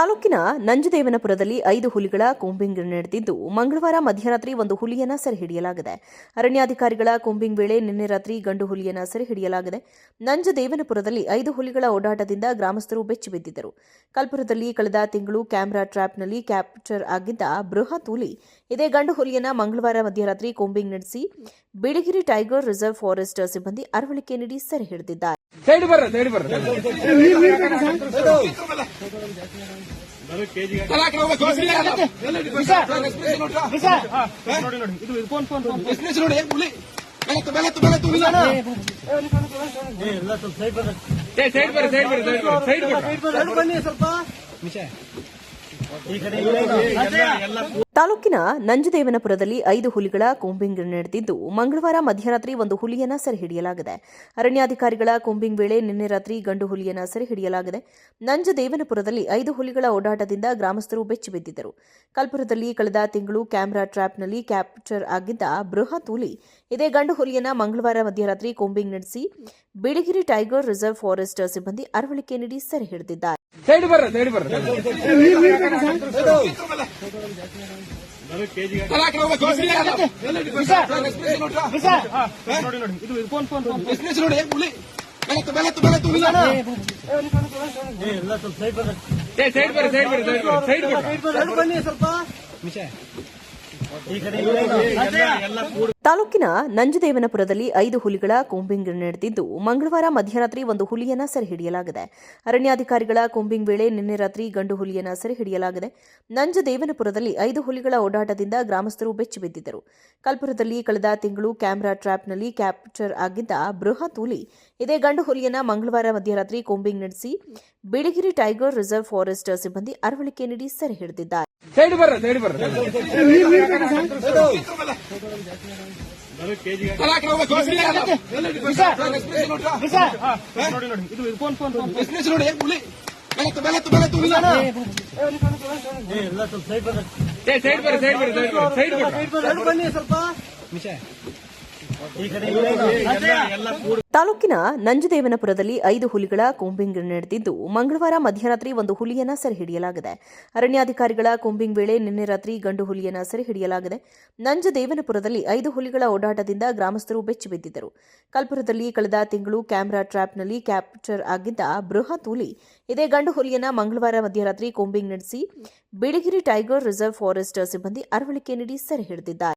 ತಾಲೂಕಿನ ನಂಜದೇವನಪುರದಲ್ಲಿ ಐದು ಹುಲಿಗಳ ಕೊಂಬಿಂಗ್ ನಡೆದಿದ್ದು, ಮಂಗಳವಾರ ಮಧ್ಯರಾತ್ರಿ ಒಂದು ಹುಲಿಯನ್ನ ಸೆರೆ ಹಿಡಿಯಲಾಗಿದೆ. ಅರಣ್ಯಾಧಿಕಾರಿಗಳ ಕೊಂಬಿಂಗ್ ವೇಳೆ ನಿನ್ನೆ ರಾತ್ರಿ ಗಂಡು ಹುಲಿಯನ್ನ ಸೆರೆ ಹಿಡಿಯಲಾಗಿದೆ. ನಂಜದೇವನಪುರದಲ್ಲಿ ಐದು ಹುಲಿಗಳ ಓಡಾಟದಿಂದ ಗ್ರಾಮಸ್ಥರು ಬೆಚ್ಚಿ ಬಿದ್ದಿದ್ದರು ಕಲ್ಪುರದಲ್ಲಿ ಕಳೆದ ತಿಂಗಳು ಕ್ಯಾಮೆರಾ ಟ್ರ್ಯಾಪ್ನಲ್ಲಿ ಕ್ಯಾಪ್ಚರ್ ಆಗಿದ್ದ ಬೃಹತ್ ಹುಲಿ, ಇದೇ ಗಂಡು ಹುಲಿಯನ್ನ ಮಂಗಳವಾರ ಮಧ್ಯರಾತ್ರಿ ಕೊಂಬಿಂಗ್ ನಡೆಸಿ ಬಿಳಿಗಿರಿ ಟೈಗರ್ ರಿಸರ್ವ್ ಫಾರೆಸ್ಟ್ ಸಿಬ್ಬಂದಿ ಅರವಳಿಕೆ ನೀಡಿ ಸೆರೆ ಹಿಡಿದಿದ್ದಾರೆ. ಸೈಡ್ ಬರ್ರ ಸೈಡ್ ಬರ್ರ ಸೈಡ್ ಬರ್ರಿ ಸೈಡ್ ಬನ್ನಿ ಸ್ವಲ್ಪ ತಾಲೂಕಿನ ನಂಜದೇವನಪುರದಲ್ಲಿ ಐದು ಹುಲಿಗಳ ಕೂಂಬಿಂಗ್ ನಡೆದಿದ್ದು, ಮಂಗಳವಾರ ಮಧ್ಯರಾತ್ರಿ ಒಂದು ಹುಲಿಯನ್ನ ಸೆರೆ ಹಿಡಿಯಲಾಗಿದೆ. ಅರಣ್ಯಾಧಿಕಾರಿಗಳ ಕೂಂಬಿಂಗ್ ವೇಳೆ ನಿನ್ನೆ ರಾತ್ರಿ ಗಂಡು ಹುಲಿಯನ್ನ ಸೆರೆ ಹಿಡಿಯಲಾಗಿದೆ. ನಂಜದೇವನಪುರದಲ್ಲಿ ಐದು ಹುಲಿಗಳ ಓಡಾಟದಿಂದ ಗ್ರಾಮಸ್ಥರು ಬೆಚ್ಚಿ ಬಿದ್ದಿದ್ದರು. ಕಲ್ಪುರದಲ್ಲಿ ಕಳೆದ ತಿಂಗಳು ಕ್ಯಾಮೆರಾ ಟ್ರ್ಯಾಪ್ನಲ್ಲಿ ಕ್ಯಾಪ್ಚರ್ ಆಗಿದ್ದ ಬೃಹತ್ ಹುಲಿ, ಇದೇ ಗಂಡು ಹುಲಿಯನ್ನ ಮಂಗಳವಾರ ಮಧ್ಯರಾತ್ರಿ ಕೂಂಬಿಂಗ್ ನಡೆಸಿ ಬಿಳಿಗಿರಿ ಟೈಗರ್ ರಿಸರ್ವ್ ಫಾರೆಸ್ಟ್ ಸಿಬ್ಬಂದಿ ಅರವಳಿಕೆ ನೀಡಿ ಸೆರೆ ಹಿಡಿದಿದ್ದಾರೆ. ಸೈಡ್ ಬರ್ರ ಸೈಡ್ ಬರ್ರ ಸೈಡ್ ಬರ್ರಿ ಸೈಡ್ ಬರ್ರಿ. ಸೈಡ್ ಬರ್ರಿ ಸೈಡ್ ಬನ್ನಿ ಸ್ವಲ್ಪ ತಾಲೂಕಿನ ನಂಜದೇವನಪುರದಲ್ಲಿ ಐದು ಹುಲಿಗಳ ಕೊಂಬಿಂಗ್ ನಡೆದಿದ್ದು ಮಂಗಳವಾರ ಮಧ್ಯರಾತ್ರಿ ಒಂದು ಹುಲಿಯನ್ನ ಸೆರೆ ಹಿಡಿಯಲಾಗಿದೆ. ಅರಣ್ಯಾಧಿಕಾರಿಗಳ ಕೊಂಬಿಂಗ್ ವೇಳೆ ನಿನ್ನೆ ರಾತ್ರಿ ಗಂಡು ಹುಲಿಯನ್ನ ಸೆರೆ ಹಿಡಿಯಲಾಗಿದೆ. ನಂಜದೇವನಪುರದಲ್ಲಿ ಐದು ಹುಲಿಗಳ ಓಡಾಟದಿಂದ ಗ್ರಾಮಸ್ಥರು ಬೆಚ್ಚಿ ಬಿದ್ದಿದ್ದರು ಕಲ್ಪುರದಲ್ಲಿ ಕಳೆದ ತಿಂಗಳು ಕ್ಯಾಮೆರಾ ಟ್ರ್ಯಾಪ್ನಲ್ಲಿ ಕ್ಯಾಪ್ಚರ್ ಆಗಿದ್ದ ಬೃಹತ್ ಹುಲಿ ಇದೇ ಗಂಡು ಹುಲಿಯನ್ನ ಮಂಗಳವಾರ ಮಧ್ಯರಾತ್ರಿ ಕೊಂಬಿಂಗ್ ನಡೆಸಿ ಬಿಳಿಗಿರಿ ಟೈಗರ್ ರಿಸರ್ವ್ ಫಾರೆಸ್ಟ್ ಸಿಬ್ಬಂದಿ ಅರವಳಿಕೆ ನೀಡಿ ಸೆರೆ ಹಿಡಿದಿದ್ದಾರೆ. ಸೈಡ್ ಬರ್ರ ಸೈಡ್ ಬರ್ರ ತಾಲೂಕಿನ ನಂಜದೇವನಪುರದಲ್ಲಿ ಐದು ಹುಲಿಗಳ ಕೂಂಬಿಂಗ್ ನಡೆದಿದ್ದು ಮಂಗಳವಾರ ಮಧ್ಯರಾತ್ರಿ ಒಂದು ಹುಲಿಯನ್ನ ಸೆರೆ ಹಿಡಿಯಲಾಗಿದೆ. ಅರಣ್ಯಾಧಿಕಾರಿಗಳ ಕೊಂಬಿಂಗ್ ವೇಳೆ ನಿನ್ನೆ ರಾತ್ರಿ ಗಂಡು ಹುಲಿಯನ್ನ ಸೆರೆ ಹಿಡಿಯಲಾಗಿದೆ. ನಂಜದೇವನಪುರದಲ್ಲಿ ಐದು ಹುಲಿಗಳ ಓಡಾಟದಿಂದ ಗ್ರಾಮಸ್ಥರು ಬೆಚ್ಚಿ ಬಿದ್ದಿದ್ದರು ಕಲ್ಪುರದಲ್ಲಿ ಕಳೆದ ತಿಂಗಳು ಕ್ಯಾಮೆರಾ ಟ್ರ್ಯಾಪ್ನಲ್ಲಿ ಕ್ಯಾಪ್ಚರ್ ಆಗಿದ್ದ ಬೃಹತ್ ಹುಲಿ ಇದೇ ಗಂಡು ಹುಲಿಯನ್ನ ಮಂಗಳವಾರ ಮಧ್ಯರಾತ್ರಿ ಕೊಂಬಿಂಗ್ ನಡೆಸಿ ಬಿಳಿಗಿರಿ ಟೈಗರ್ ರಿಸರ್ವ್ ಫಾರೆಸ್ಟ್ ಸಿಬ್ಬಂದಿ ಅರವಳಿಕೆ ನೀಡಿ ಸೆರೆ ಹಿಡಿದಿದ್ದಾರೆ.